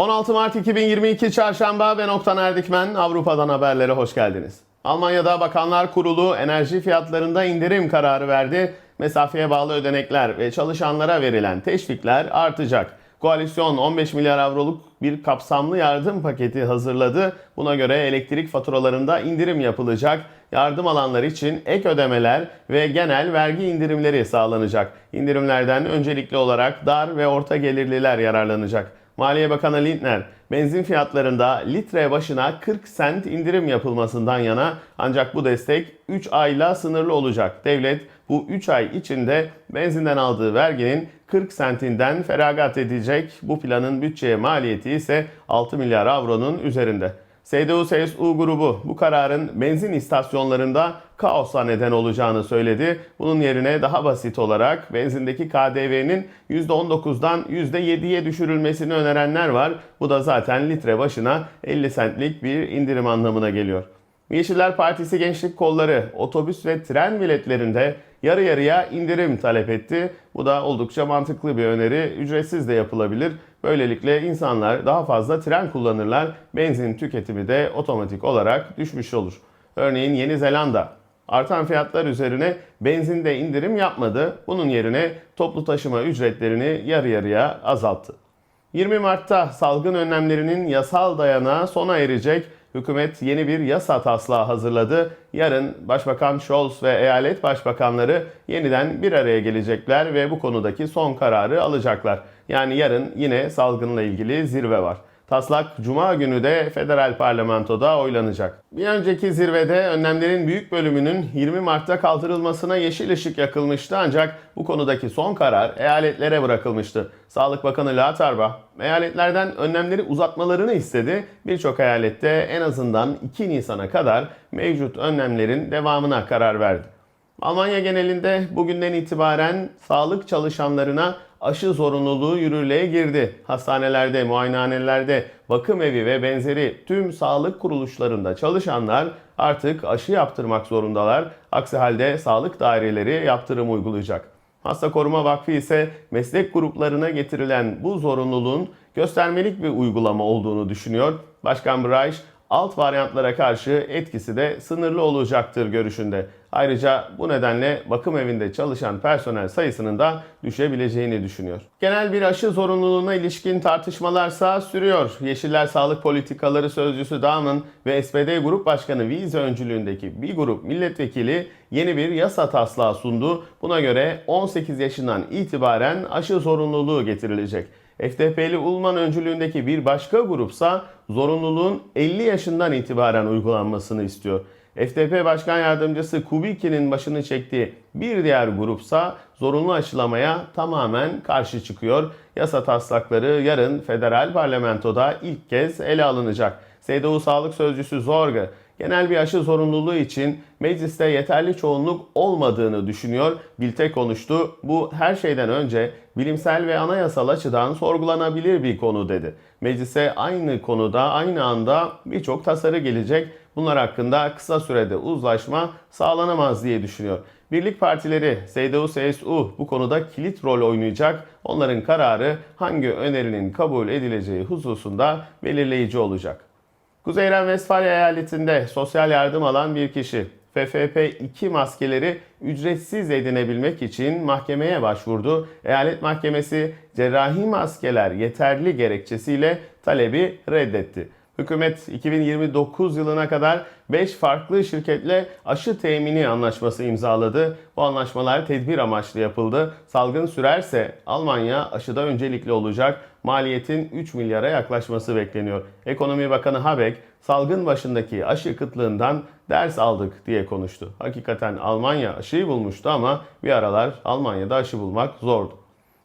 16 Mart 2022 Çarşamba ben Oktan Erdikmen. Avrupa'dan haberlere hoş geldiniz. Almanya'da Bakanlar Kurulu enerji fiyatlarında indirim kararı verdi. Mesafeye bağlı ödenekler ve çalışanlara verilen teşvikler artacak. Koalisyon 15 milyar avroluk bir kapsamlı yardım paketi hazırladı. Buna göre elektrik faturalarında indirim yapılacak. Yardım alanlar için ek ödemeler ve genel vergi indirimleri sağlanacak. İndirimlerden öncelikli olarak dar ve orta gelirliler yararlanacak. Maliye Bakanı Lindner, benzin fiyatlarında litre başına 40 sent indirim yapılmasından yana ancak bu destek 3 ayla sınırlı olacak. Devlet bu 3 ay içinde benzinden aldığı verginin 40 sentinden feragat edecek. Bu planın bütçeye maliyeti ise 6 milyar avronun üzerinde. CDU-CSU grubu bu kararın benzin istasyonlarında kaosa neden olacağını söyledi. Bunun yerine daha basit olarak benzindeki KDV'nin %19'dan %7'ye düşürülmesini önerenler var. Bu da zaten litre başına 50 centlik bir indirim anlamına geliyor. Yeşiller Partisi Gençlik Kolları otobüs ve tren biletlerinde yarı yarıya indirim talep etti. Bu da oldukça mantıklı bir öneri. Ücretsiz de yapılabilir. Böylelikle insanlar daha fazla tren kullanırlar. Benzin tüketimi de otomatik olarak düşmüş olur. Örneğin Yeni Zelanda artan fiyatlar üzerine benzinde indirim yapmadı. Bunun yerine toplu taşıma ücretlerini yarı yarıya azalttı. 20 Mart'ta salgın önlemlerinin yasal dayanağı sona erecek. Hükümet yeni bir yasa taslağı hazırladı. Yarın Başbakan Scholz ve eyalet başbakanları yeniden bir araya gelecekler ve bu konudaki son kararı alacaklar. Yani yarın yine salgınla ilgili zirve var. Taslak Cuma günü de federal parlamentoda oylanacak. Bir önceki zirvede önlemlerin büyük bölümünün 20 Mart'ta kaldırılmasına yeşil ışık yakılmıştı ancak bu konudaki son karar eyaletlere bırakılmıştı. Sağlık Bakanı Latarba eyaletlerden önlemleri uzatmalarını istedi. Birçok eyalette en azından 2 Nisan'a kadar mevcut önlemlerin devamına karar verdi. Almanya genelinde bugünden itibaren sağlık çalışanlarına aşı zorunluluğu yürürlüğe girdi. Hastanelerde, muayenehanelerde, bakım evi ve benzeri tüm sağlık kuruluşlarında çalışanlar artık aşı yaptırmak zorundalar. Aksi halde sağlık daireleri yaptırım uygulayacak. Hasta Koruma Vakfı ise meslek gruplarına getirilen bu zorunluluğun göstermelik bir uygulama olduğunu düşünüyor. Başkan Breich alt varyantlara karşı etkisi de sınırlı olacaktır görüşünde. Ayrıca bu nedenle bakım evinde çalışan personel sayısının da düşebileceğini düşünüyor. Genel bir aşı zorunluluğuna ilişkin tartışmalarsa sürüyor. Yeşiller Sağlık Politikaları Sözcüsü Dağım'ın ve SPD Grup Başkanı Vize öncülüğündeki bir grup milletvekili yeni bir yasa taslağı sundu. Buna göre 18 yaşından itibaren aşı zorunluluğu getirilecek. FDP'li Ulman öncülüğündeki bir başka grupsa zorunluluğun 50 yaşından itibaren uygulanmasını istiyor. FDP Başkan Yardımcısı Kubiki'nin başını çektiği bir diğer grupsa zorunlu aşılamaya tamamen karşı çıkıyor. Yasa taslakları yarın federal parlamentoda ilk kez ele alınacak. CDU Sağlık Sözcüsü Zorga genel bir aşı zorunluluğu için mecliste yeterli çoğunluk olmadığını düşünüyor. Bilte konuştu. Bu her şeyden önce bilimsel ve anayasal açıdan sorgulanabilir bir konu dedi. Meclise aynı konuda aynı anda birçok tasarı gelecek. Bunlar hakkında kısa sürede uzlaşma sağlanamaz diye düşünüyor. Birlik partileri CDU-CSU bu konuda kilit rol oynayacak. Onların kararı hangi önerinin kabul edileceği hususunda belirleyici olacak. Kuzey Ren-Vestfalya eyaletinde sosyal yardım alan bir kişi FFP2 maskeleri ücretsiz edinebilmek için mahkemeye başvurdu. Eyalet mahkemesi cerrahi maskeler yeterli gerekçesiyle talebi reddetti. Hükümet 2029 yılına kadar 5 farklı şirketle aşı temini anlaşması imzaladı. Bu anlaşmalar tedbir amaçlı yapıldı. Salgın sürerse Almanya aşıda öncelikli olacak. Maliyetin 3 milyara yaklaşması bekleniyor. Ekonomi Bakanı Habeck salgın başındaki aşı kıtlığından ders aldık diye konuştu. Hakikaten Almanya aşıyı bulmuştu ama bir aralar Almanya'da aşı bulmak zordu.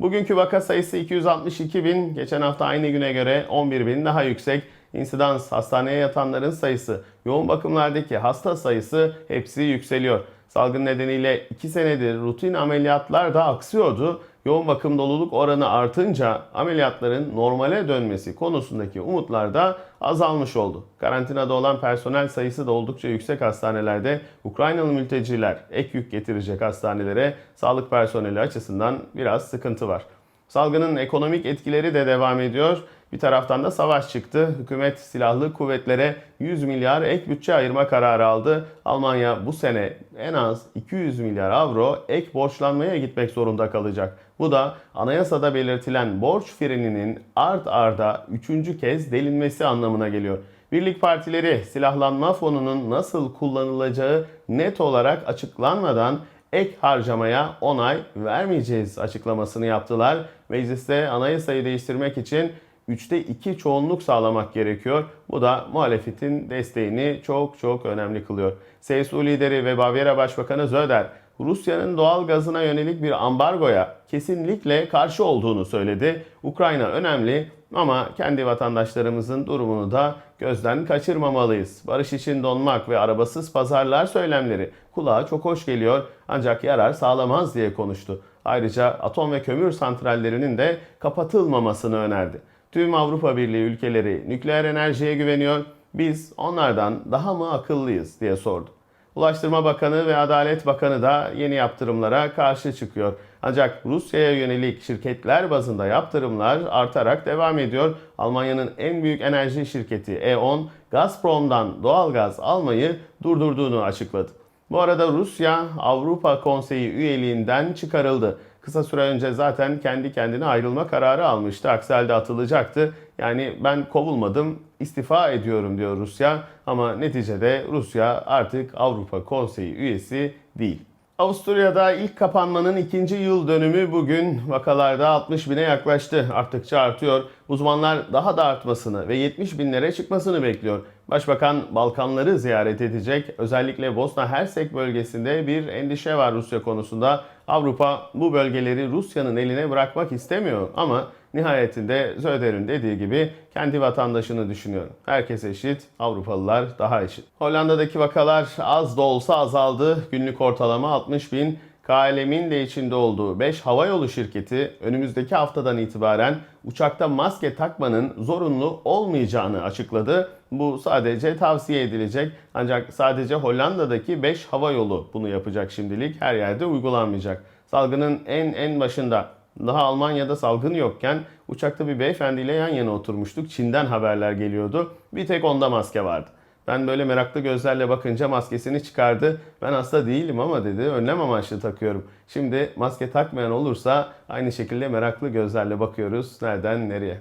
Bugünkü vaka sayısı 262 bin. Geçen hafta aynı güne göre 11 bin daha yüksek. İnsidans, hastaneye yatanların sayısı, yoğun bakımlardaki hasta sayısı hepsi yükseliyor. Salgın nedeniyle 2 senedir rutin ameliyatlar da aksıyordu. Yoğun bakım doluluk oranı artınca ameliyatların normale dönmesi konusundaki umutlar da azalmış oldu. Karantinada olan personel sayısı da oldukça yüksek hastanelerde Ukraynalı mülteciler ek yük getirecek hastanelere sağlık personeli açısından biraz sıkıntı var. Salgının ekonomik etkileri de devam ediyor. Bir taraftan da savaş çıktı. Hükümet silahlı kuvvetlere 100 milyar ek bütçe ayırma kararı aldı. Almanya bu sene en az 200 milyar avro ek borçlanmaya gitmek zorunda kalacak. Bu da anayasada belirtilen borç freninin art arda üçüncü kez delinmesi anlamına geliyor. Birlik partileri silahlanma fonunun nasıl kullanılacağı net olarak açıklanmadan ek harcamaya onay vermeyeceğiz açıklamasını yaptılar. Mecliste anayasayı değiştirmek için 3'te 2 çoğunluk sağlamak gerekiyor. Bu da muhalefetin desteğini çok çok önemli kılıyor. CSU lideri ve Bavyera Başbakanı Söder, Rusya'nın doğal gazına yönelik bir ambargoya kesinlikle karşı olduğunu söyledi. Ukrayna önemli ama kendi vatandaşlarımızın durumunu da gözden kaçırmamalıyız. Barış için donmak ve arabasız pazarlar söylemleri kulağa çok hoş geliyor ancak yarar sağlamaz diye konuştu. Ayrıca atom ve kömür santrallerinin de kapatılmamasını önerdi. Tüm Avrupa Birliği ülkeleri nükleer enerjiye güveniyor. Biz onlardan daha mı akıllıyız diye sordu. Ulaştırma Bakanı ve Adalet Bakanı da yeni yaptırımlara karşı çıkıyor. Ancak Rusya'ya yönelik şirketler bazında yaptırımlar artarak devam ediyor. Almanya'nın en büyük enerji şirketi E.ON, Gazprom'dan doğalgaz almayı durdurduğunu açıkladı. Bu arada Rusya Avrupa Konseyi üyeliğinden çıkarıldı. Kısa süre önce zaten kendi kendine ayrılma kararı almıştı. Aksi halde atılacaktı. Yani ben kovulmadım, istifa ediyorum diyor Rusya. Ama neticede Rusya artık Avrupa Konseyi üyesi değil. Avusturya'da ilk kapanmanın ikinci yıl dönümü bugün vakalarda 60 bine yaklaştı. Arttıkça artıyor. Uzmanlar daha da artmasını ve 70 binlere çıkmasını bekliyor. Başbakan Balkanları ziyaret edecek. Özellikle Bosna Hersek bölgesinde bir endişe var Rusya konusunda. Avrupa bu bölgeleri Rusya'nın eline bırakmak istemiyor ama nihayetinde Söder'in dediği gibi kendi vatandaşını düşünüyor. Herkes eşit, Avrupalılar daha eşit. Hollanda'daki vakalar az da olsa azaldı. Günlük ortalama 60 bin. KLM'in de içinde olduğu 5 havayolu şirketi önümüzdeki haftadan itibaren uçakta maske takmanın zorunlu olmayacağını açıkladı. Bu sadece tavsiye edilecek ancak sadece Hollanda'daki 5 havayolu bunu yapacak şimdilik her yerde uygulanmayacak. Salgının en en başında daha Almanya'da salgın yokken uçakta bir beyefendiyle yan yana oturmuştuk. Çin'den haberler geliyordu. Bir tek onda maske vardı. Ben böyle meraklı gözlerle bakınca maskesini çıkardı. Ben hasta değilim ama dedi önlem amaçlı takıyorum. Şimdi maske takmayan olursa aynı şekilde meraklı gözlerle bakıyoruz. Nereden nereye?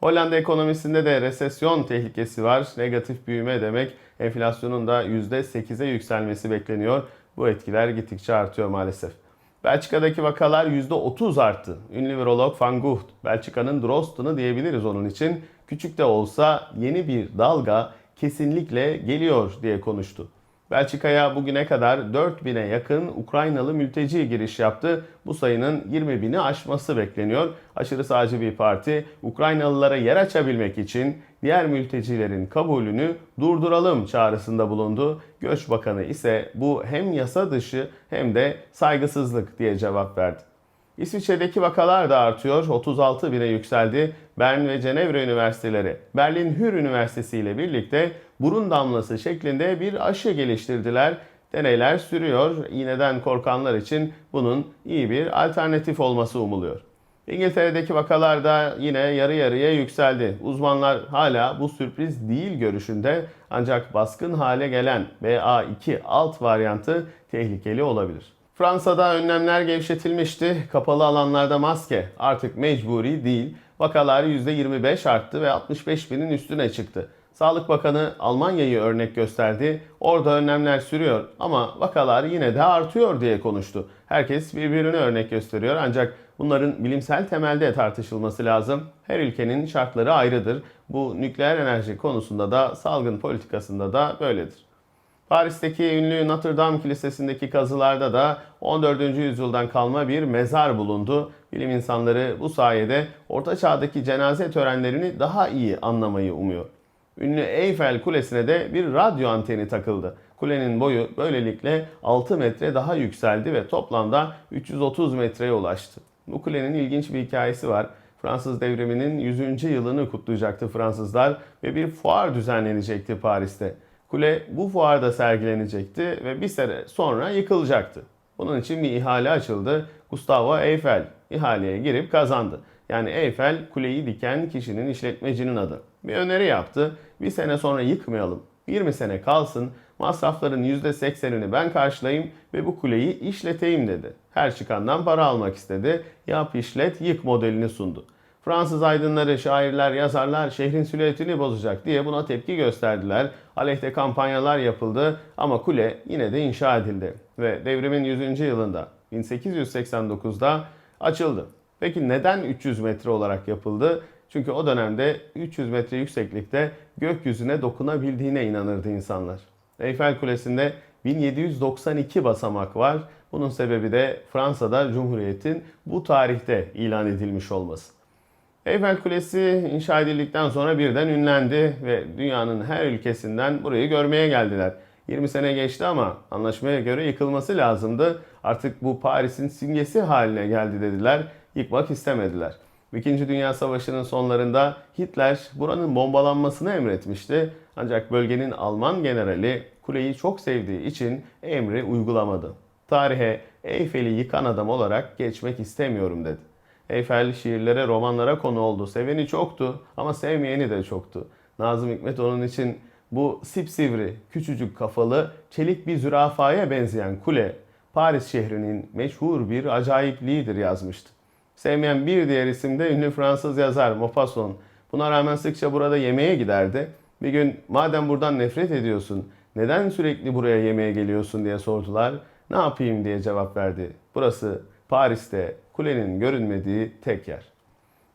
Hollanda ekonomisinde de resesyon tehlikesi var. Negatif büyüme demek enflasyonun da %8'e yükselmesi bekleniyor. Bu etkiler gittikçe artıyor maalesef. Belçika'daki vakalar %30 arttı. Ünlü virolog Van Gucht, Belçika'nın Drosten'ı diyebiliriz onun için. Küçük de olsa yeni bir dalga kesinlikle geliyor diye konuştu. Belçika'ya bugüne kadar 4000'e yakın Ukraynalı mülteci giriş yaptı. Bu sayının 20 bini aşması bekleniyor. Aşırı sağcı bir parti Ukraynalılara yer açabilmek için diğer mültecilerin kabulünü durduralım çağrısında bulundu. Göç Bakanı ise bu hem yasa dışı hem de saygısızlık diye cevap verdi. İsviçre'deki vakalar da artıyor. 36 bine yükseldi. Bern ve Cenevre Üniversiteleri, Berlin Hür Üniversitesi ile birlikte burun damlası şeklinde bir aşı geliştirdiler. Deneyler sürüyor. İğneden korkanlar için bunun iyi bir alternatif olması umuluyor. İngiltere'deki vakalar da yine yarı yarıya yükseldi. Uzmanlar hala bu sürpriz değil görüşünde ancak baskın hale gelen BA2 alt varyantı tehlikeli olabilir. Fransa'da önlemler gevşetilmişti. Kapalı alanlarda maske artık mecburi değil. Vakalar %25 arttı ve 65 binin üstüne çıktı. Sağlık Bakanı Almanya'yı örnek gösterdi. Orada önlemler sürüyor ama vakalar yine de artıyor diye konuştu. Herkes birbirini örnek gösteriyor ancak bunların bilimsel temelde tartışılması lazım. Her ülkenin şartları ayrıdır. Bu nükleer enerji konusunda da salgın politikasında da böyledir. Paris'teki ünlü Notre Dame Kilisesi'ndeki kazılarda da 14. yüzyıldan kalma bir mezar bulundu. Bilim insanları bu sayede Orta Çağ'daki cenaze törenlerini daha iyi anlamayı umuyor. Ünlü Eyfel Kulesi'ne de bir radyo anteni takıldı. Kulenin boyu böylelikle 6 metre daha yükseldi ve toplamda 330 metreye ulaştı. Bu kulenin ilginç bir hikayesi var. Fransız devriminin 100. yılını kutlayacaktı Fransızlar ve bir fuar düzenlenecekti Paris'te. Kule bu fuarda sergilenecekti ve bir sene sonra yıkılacaktı. Bunun için bir ihale açıldı. Gustavo Eiffel ihaleye girip kazandı. Yani Eyfel kuleyi diken kişinin işletmecinin adı. Bir öneri yaptı. Bir sene sonra yıkmayalım. 20 sene kalsın. Masrafların %80'ini ben karşılayayım ve bu kuleyi işleteyim dedi. Her çıkandan para almak istedi. Yap işlet yık modelini sundu. Fransız aydınları, şairler, yazarlar şehrin silüetini bozacak diye buna tepki gösterdiler. Aleyhte kampanyalar yapıldı ama kule yine de inşa edildi ve devrimin 100. yılında 1889'da açıldı. Peki neden 300 metre olarak yapıldı? Çünkü o dönemde 300 metre yükseklikte gökyüzüne dokunabildiğine inanırdı insanlar. Eyfel Kulesi'nde 1792 basamak var. Bunun sebebi de Fransa'da Cumhuriyet'in bu tarihte ilan edilmiş olması. Eyfel Kulesi inşa edildikten sonra birden ünlendi ve dünyanın her ülkesinden burayı görmeye geldiler. 20 sene geçti ama anlaşmaya göre yıkılması lazımdı. Artık bu Paris'in simgesi haline geldi dediler. Yıkmak istemediler. İkinci Dünya Savaşı'nın sonlarında Hitler buranın bombalanmasını emretmişti. Ancak bölgenin Alman generali kuleyi çok sevdiği için emri uygulamadı. Tarihe Eyfel'i yıkan adam olarak geçmek istemiyorum dedi. Eyfel şiirlere, romanlara konu oldu. Seveni çoktu ama sevmeyeni de çoktu. Nazım Hikmet onun için bu sipsivri, küçücük kafalı, çelik bir zürafaya benzeyen kule Paris şehrinin meşhur bir acayipliğidir yazmıştı. Sevmeyen bir diğer isim de ünlü Fransız yazar Maupassant. Buna rağmen sıkça burada yemeğe giderdi. Bir gün madem buradan nefret ediyorsun, neden sürekli buraya yemeğe geliyorsun diye sordular. Ne yapayım diye cevap verdi. Burası Paris'te kulenin görünmediği tek yer.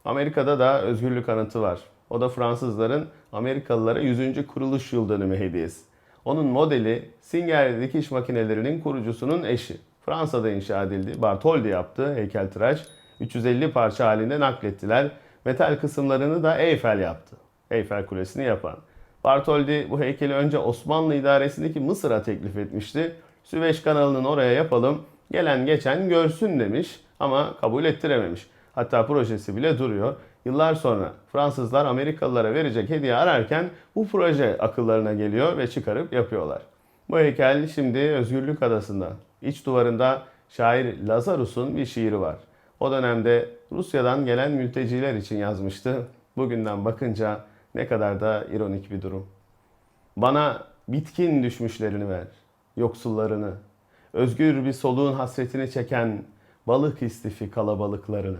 Amerika'da da özgürlük anıtı var. O da Fransızların Amerikalılara 100. kuruluş yıl dönümü hediyesi. Onun modeli Singer dikiş makinelerinin kurucusunun eşi. Fransa'da inşa edildi. Bartholdi yaptı heykeltıraş. 350 parça halinde naklettiler. Metal kısımlarını da Eyfel yaptı. Eyfel Kulesi'ni yapan. Bartholdi bu heykeli önce Osmanlı idaresindeki Mısır'a teklif etmişti. Süveyş kanalının oraya yapalım, gelen geçen görsün demiş ama kabul ettirememiş. Hatta projesi bile duruyor. Yıllar sonra Fransızlar Amerikalılara verecek hediye ararken bu proje akıllarına geliyor ve çıkarıp yapıyorlar. Bu heykel şimdi Özgürlük Adası'nda. İç duvarında şair Lazarus'un bir şiiri var. O dönemde Rusya'dan gelen mülteciler için yazmıştı. Bugünden bakınca ne kadar da ironik bir durum. Bana bitkin düşmüşlerini ver, yoksullarını, özgür bir soluğun hasretini çeken balık istifi kalabalıklarını,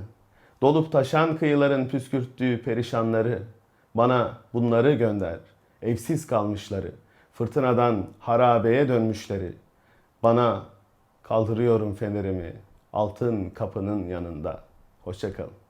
dolup taşan kıyıların püskürttüğü perişanları, bana bunları gönder, evsiz kalmışları, fırtınadan harabeye dönmüşleri, bana kaldırıyorum fenerimi altın kapının yanında. Hoşçakalın.